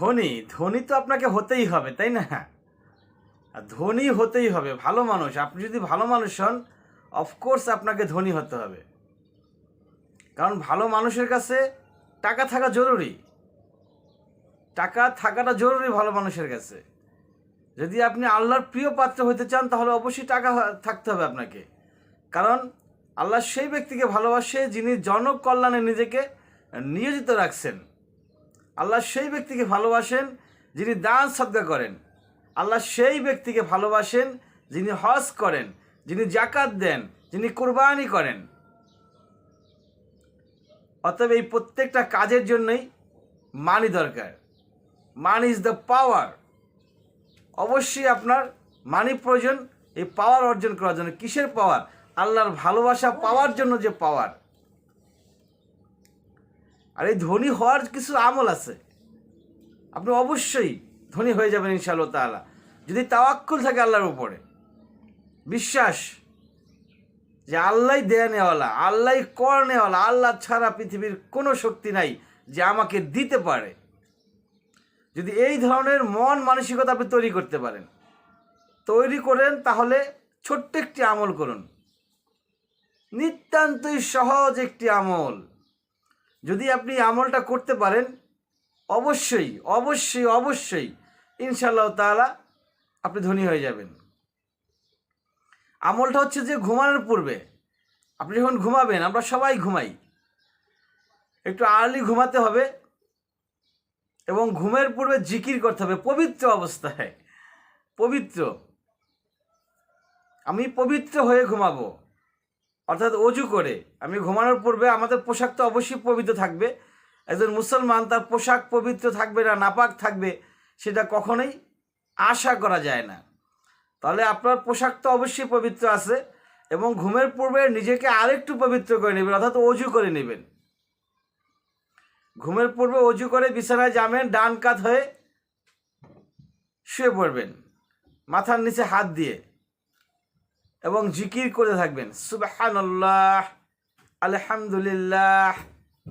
ধনী ধনী তো আপনাকে হতেই হবে, তাই না? ধনী হতেই হবে, ভালো মানুষ। আপনি যদি ভালো মানুষ হন অফকোর্স আপনাকে ধনী হতে হবে। কারণ ভালো মানুষের কাছে টাকা থাকা জরুরি। টাকা থাকাটা জরুরি ভালো মানুষের কাছে। যদি আপনি আল্লাহর প্রিয় পাত্র হতে চান, তাহলে অবশ্যই টাকা থাকতে হবে আপনাকে। কারণ আল্লাহ সেই ব্যক্তিকে ভালোবাসে যিনি জনকল্যাণে নিজেকে নিয়োজিত রাখছেন। আল্লাহ সেই ব্যক্তিকে ভালোবাসেন যিনি দান সদ্গা করেন। আল্লাহ সেই ব্যক্তিকে ভালোবাসেন যিনি হজ করেন, যিনি জাকাত দেন, যিনি কোরবানি করেন। অতএব এই প্রত্যেকটা কাজের জন্যই মানি দরকার। মানি ইজ দ্য পাওয়ার অবশ্যই আপনার মানি প্রয়োজন, এই পাওয়ার অর্জন করার জন্য। কিসের পাওয়ার আল্লাহর ভালোবাসা পাওয়ার জন্য যে পাওয়ার আর এই ধনী হওয়ার কিছু আমল আছে। আপনি অবশ্যই ধনী হয়ে যাবেন ইনশাআল্লাহ তাআলা। যদি তাওয়াক্কুল থাকে আল্লাহর উপরে। বিশ্বাস যে আল্লাহ দেয়া নেওয়ালা আল্লাহ কর নেওয়ালা আল্লাহ ছাড়া পৃথিবীর কোনো শক্তি নাই যে আমাকে দিতে পারে। যদি এই ধরনের মন মানসিকতা আপনি তৈরি করতে পারেন, তৈরি করেন তাহলে ছোট্ট একটি আমল করুন। নিতান্তই সহজ একটি আমল। যদি আপনি আমলটা করতে পারেন, অবশ্যই অবশ্যই অবশ্যই ইনশাল্লাহ তাআলা আপনি ধনী হয়ে যাবেন। আমলটা হচ্ছে যে ঘুমানোর পূর্বে, আপনি যখন ঘুমাবেন, আমরা সবাই ঘুমাই। একটু আর্লি ঘুমাতে হবে এবং ঘুমের পূর্বে জিকির করতে হবে, পবিত্র অবস্থায়, পবিত্র। আমি পবিত্র হয়ে ঘুমাবো। অর্থাৎ অজু করে। আমি ঘুমানোর পূর্বে আমাদের পোশাক তো অবশ্যই পবিত্র থাকবে। একজন মুসলমান তার পোশাক পবিত্র থাকবে না, নাপাক থাকবে, সেটা কখনোই আশা করা যায় না। তাহলে আপনার পোশাক তো অবশ্যই পবিত্র আছে এবং ঘুমের পূর্বে নিজেকে আরেকটু পবিত্র করে নেবেন, অর্থাৎ অজু করে নেবেন। ঘুমের পূর্বে অজু করে বিছানায় যাবেন ডান কাত হয়ে শুয়ে পড়বেন, মাথার নিচে হাত দিয়ে। এবং জিকির করে থাকবেন। সুবহানাল্লাহ, আলহামদুলিল্লাহ,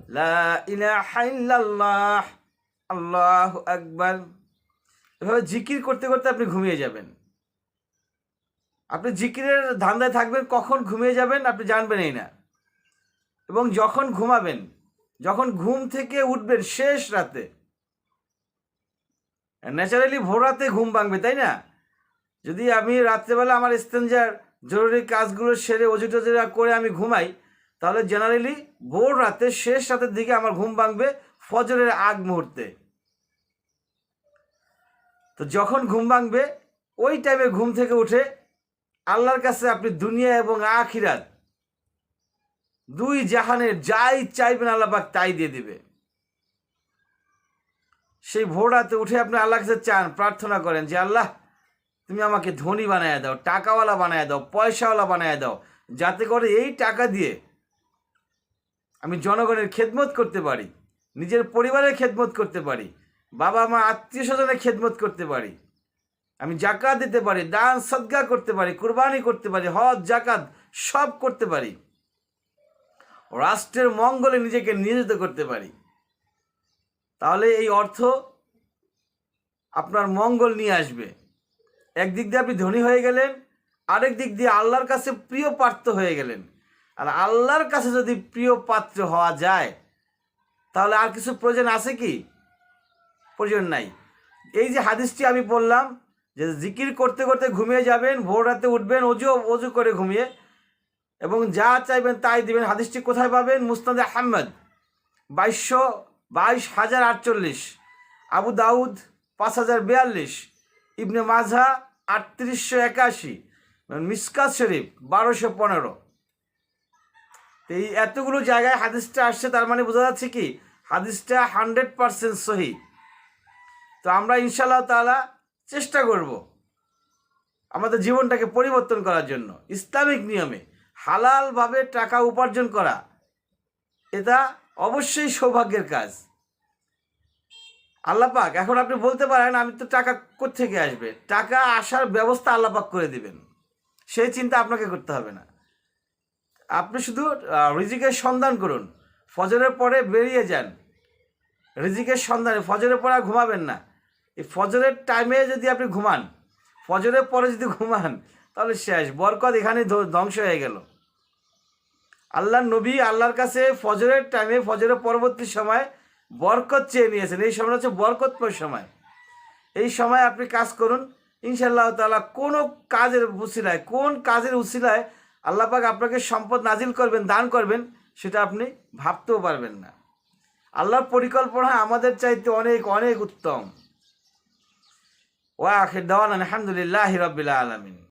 লা ইলাহা আল্লাহু আকবার। এভাবে জিকির করতে করতে আপনি ঘুমিয়ে যাবেন। আপনি জিকিরের ধান্দায় থাকবেন, কখন ঘুমিয়ে যাবেন আপনি জানবেনই না। এবং যখন ঘুমাবেন, যখন ঘুম থেকে উঠবেন শেষ রাতে ন্যাচারালি ভোর রাতে ঘুম ভাঙবে, তাই না? যদি আমি রাত্রেবেলা আমার স্টেঞ্জার জরুরি কাজগুলো সেরে অজু টজু করে আমি ঘুমাই, তাহলে জেনারেলি ভোর রাতে শেষ রাতের দিকে আমার ঘুম ভাঙবে ফজরের আগ মুহূর্তে। তো যখন ঘুম ভাঙবে, ওই টাইমে ঘুম থেকে উঠে আল্লাহর কাছে আপনি দুনিয়া এবং আখিরাত দুই জাহানের যাই চাইবেন আল্লাহ পাক তাই দিয়ে দিবে। সেই ভোর রাতে উঠে আপনি আল্লাহ কাছে চান, প্রার্থনা করেন যে আল্লাহ তুমি আমাকে ধনী বানায় দাও, টাকাওয়ালা বানায় দাও, পয়সাওয়ালা বানায় দাও, যাতে করে এই টাকা দিয়ে আমি জনগণের খেদমত করতে পারি, নিজের পরিবারের খেদমত করতে পারি, বাবা মা, আত্মীয় স্বজনের খেদমত করতে পারি, আমি জাকাত দিতে পারি, দান, সদ্গা করতে পারি, কুরবানি করতে পারি, হজ, জাকাত সব করতে পারি, রাষ্ট্রের মঙ্গলে নিজেকে নিয়োজিত করতে পারি। তাহলে এই অর্থ আপনার মঙ্গল নিয়ে আসবে। একদিক দিয়ে আপনি ধনী হয়ে গেলেন, আরেক দিক দিয়ে আল্লাহর কাছে প্রিয় পাত্র হয়ে গেলেন। আর আল্লাহর কাছে যদি প্রিয় পাত্র হওয়া যায়, তাহলে আর কিছু প্রয়োজন আছে কি? প্রয়োজন নাই। এই যে হাদিসটি আমি বললাম যে জিকির করতে করতে ঘুমিয়ে যাবেন, ভোর রাতে উঠবেন, অজু অজু করে ঘুমিয়ে, এবং যা চাইবেন তাই দিবেন। হাদিসটি কোথায় পাবেন? মুস্তাদ আহমেদ, বাইশশো বাইশ হাজার আটচল্লিশ, আবু দাউদ পাঁচ হাজার বিয়াল্লিশ, ইবনে মাজা আটত্রিশশো একাশি মিসকাত শরীফ, বারোশো পনেরো। তো এই এতগুলো জায়গায় হাদিসটা আসছে, তার মানে বোঝা যাচ্ছে কি, হাদিসটা হান্ড্রেড পারসেন্ট সহি। তো আমরা ইনশাল্লাহ তাআলা চেষ্টা করব আমাদের জীবনটাকে পরিবর্তন করার জন্য, ইসলামিক নিয়মে হালালভাবে টাকা উপার্জন করা। এটা অবশ্যই সৌভাগ্যের কাজ। আল্লাপাক এখন আপনি বলতে পারেন, আমি তো টাকা কোত্থেকে আসবে? টাকা আসার ব্যবস্থা আল্লাপাক করে দিবেন। সেই চিন্তা আপনাকে করতে হবে না। আপনি শুধু রিজিকের সন্ধান করুন। ফজরের পরে বেরিয়ে যান। রিজিকের সন্ধানে, ফজরের পরে ঘুমাবেন না। এই ফজরের টাইমে যদি আপনি ঘুমান, ফজরের পরে যদি ঘুমান, তাহলে শেষ। বরকত এখানে ধ্ব- ধ্বংস হয়ে গেল। আল্লাহর নবী আল্লাহর কাছে ফজরের টাইমে ফজরের পরবর্তী সময় বরকত চেয়ে নিয়েছেন। এই সময় হচ্ছে বরকতময় সময়। এই সময় আপনি কাজ করুন। ইনশাল্লাহ তাআলা কোনো কাজের উসিলায়, কোন কাজের উসিলায় আল্লাহ পাক আপনাকে সম্পদ নাজিল করবেন, দান করবেন, সেটা আপনি ভাবতেও পারবেন না। আল্লাহর পরিকল্পনা আমাদের চাইতে অনেক অনেক উত্তম। ওয়া আখির দাওয়ান আলহামদুলিল্লাহ রবিল আলমিন।